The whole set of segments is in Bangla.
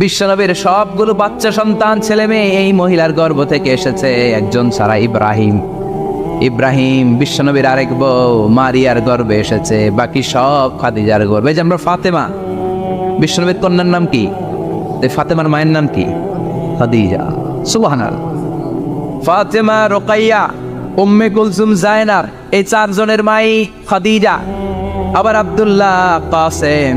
বিশ্বনবীর সবগুলো বাচ্চা সন্তান, ছেলে মেয়ে এই মহিলার গর্ভ থেকে এসেছে একজন ছাড়া ইব্রাহিম। ইব্রাহিম বিশ্বনবীর আরেক বউ মারিয়ার গর্ভে এসেছে, বাকি সব খাদিজার এই যে আমরা ফাতেমা, বিশ্বনবীর কন্যার নাম কি? ফাতেমার মায়ের নাম কি? খাদিজা। সুবহানাল ফাতেমা, রোকাইয়া, উম্মে কুলসুম জায়নার এই চারজনের মাই খাদিজা। আবার আব্দুল্লাহ, কাসেম।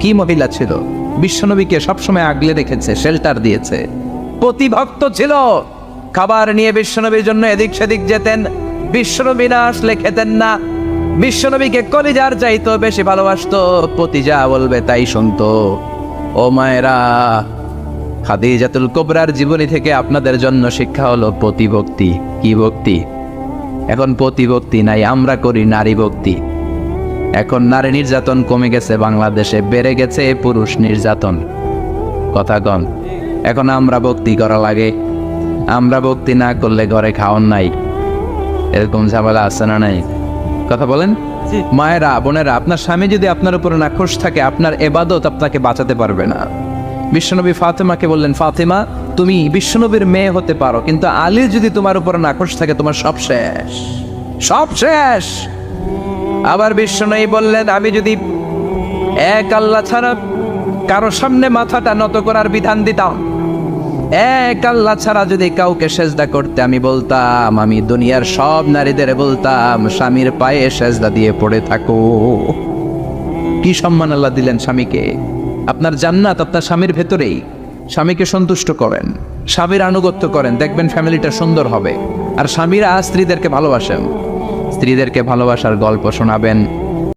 কি মহিলা ছিল? বিশ্বনবীকে সবসময় আগলে রেখেছে শেল্টার দিয়েছে। প্রতিভক্ত ছিল। খাবার নিয়ে বিশ্বনবীর জন্য এদিক সেদিক যেতেন। বিশ্বনবী না আসলে খেতেন না। বিশ্বনবীকে কলিজার চাইতো, বেশি ভালোবাসতো। পতি যা বলবে তাই শুনতো। ও মায়েরা, খাদিজাতুল কোবরার জীবনী থেকে আপনাদের জন্য শিক্ষা হলো প্রতিভক্তি। কি ভক্তি? এখন প্রতিভক্তি নাই, আমরা করি নারী ভক্তি। এখন নারী নির্যাতন কমে গেছে বাংলাদেশে বেড়ে গেছে পুরুষ নির্যাতন। কথা কন এখন আমরা ভক্তি করা লাগে। আমরা ভক্তি না করলে ঘরে খাওয়ান নাই। এরকম ঝামেলা আছে না নাই? কথা বলেন? মায়েরা বোনেরা আপনার স্বামী যদি আপনার উপরে নাখোশ থাকে আপনার এবাদত আপনাকে বাঁচাতে পারবে না। বিশ্বনবী ফাতেমাকে বললেন ফাতেমা তুমি বিশ্বনবীর মেয়ে হতে পারো কিন্তু আলী যদি তোমার উপরে নাখোশ থাকে তোমার সব শেষ। সব শেষ! আবার বিষ্ণু বললেন, আমি যদি এক আল্লাহ ছাড়া কারও সামনে মাথাটা নত করার বিধান দিতাম, এক আল্লাহ ছাড়া যদি কাউকে সেজদা করতে আমি বলতাম, আমি দুনিয়ার সব নারীদের বলতাম, স্বামীর পায়ে সেজদা দিয়ে পড়ে থাকো। কি সম্মান আল্লাহ দিলেন স্বামীকে? আপনার জান্নাত আপনার স্বামীর ভেতরেই। স্বামীকে সন্তুষ্ট করেন, স্বামীর আনুগত্য করেন। দেখবেন ফ্যামিলিটা সুন্দর হবে। আর স্বামীরা স্ত্রীদেরকে ভালোবাসেন। স্ত্রীদেরকে ভালোবাসার গল্প শোনাবেন।